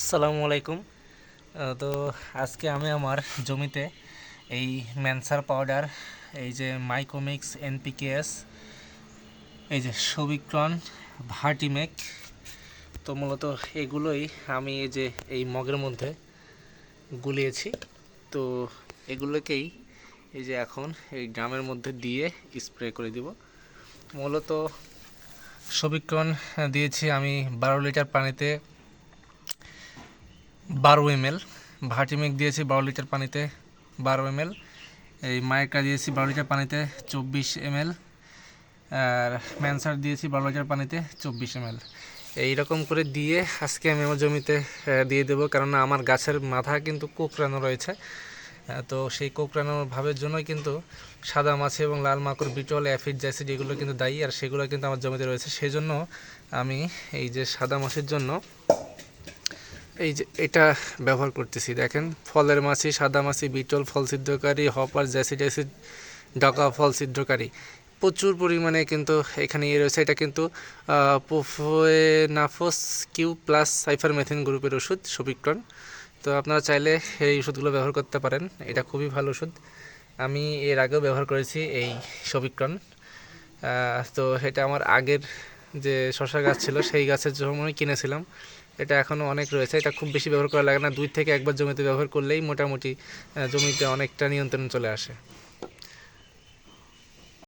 আসসালামু আলাইকুম। তো আজকে আমি আমার জমিতে এই ম্যানসার পাউডার, এই যে মাইকোমিক্স, এনপিকেএস, এই যে সবিক্রন, ভার্টিমেক, তো মূলত এগুলোই আমি এই যে এই মগের মধ্যে গুলিয়েছি। তো এগুলোকেই এই যে এখন এই ড্রামের মধ্যে দিয়ে স্প্রে করে দিব। মূলত সবিক্রন দিয়েছি আমি বারো লিটার পানিতে বারো এম এল ভার্টিমেক দিয়েছি বারো লিটার পানিতে বারো এম এল এই মাইকা দিয়েছি বারো লিটার পানিতে চব্বিশ এম এল আর ম্যানসার দিয়েছি বারো লিটার পানিতে চব্বিশ এম এল এইরকম করে দিয়ে আজকে আমি আমার জমিতে দিয়ে দেবো। কারণ আমার গাছের মাথা কিন্তু কোকড়ানো রয়েছে। তো সেই কোকড়ানো ভাবের জন্যই কিন্তু সাদা মাছি এবং লাল মাকড়, বিটল, অ্যাফিড, জ্যাসিড এগুলো কিন্তু দায়ী। আর সেগুলো কিন্তু আমার জমিতে রয়েছে। সেই জন্য আমি এই যে সাদা মাছির জন্য এই যে এটা ব্যবহার করতেছি, দেখেন। ফলের মাছি, সাদা মাছি, বিটল ফল সিদ্ধকারী হপার জ্যাসিড অ্যাসিড ডাকা ফল সিদ্ধকারী প্রচুর পরিমাণে কিন্তু এখানে ইয়ে রয়েছে। এটা কিন্তু পোফোনাফোস কিউ প্লাস সাইফার মেথিন গ্রুপের ওষুধ সবিক্রণ তো আপনারা চাইলে এই ওষুধগুলো ব্যবহার করতে পারেন। এটা খুবই ভালো ওষুধ। আমি এর আগেও ব্যবহার করেছি এই সবিক্রণ তো এটা আমার আগের যে শশা গাছ ছিল, সেই গাছের জন্যই কিনেছিলাম। এটা এখনও অনেক রয়েছে। এটা খুব বেশি ব্যবহার করা লাগে না। দুই থেকে একবার জমিতে ব্যবহার করলেই মোটামুটি জমিতে অনেকটা নিয়ন্ত্রণ চলে আসে।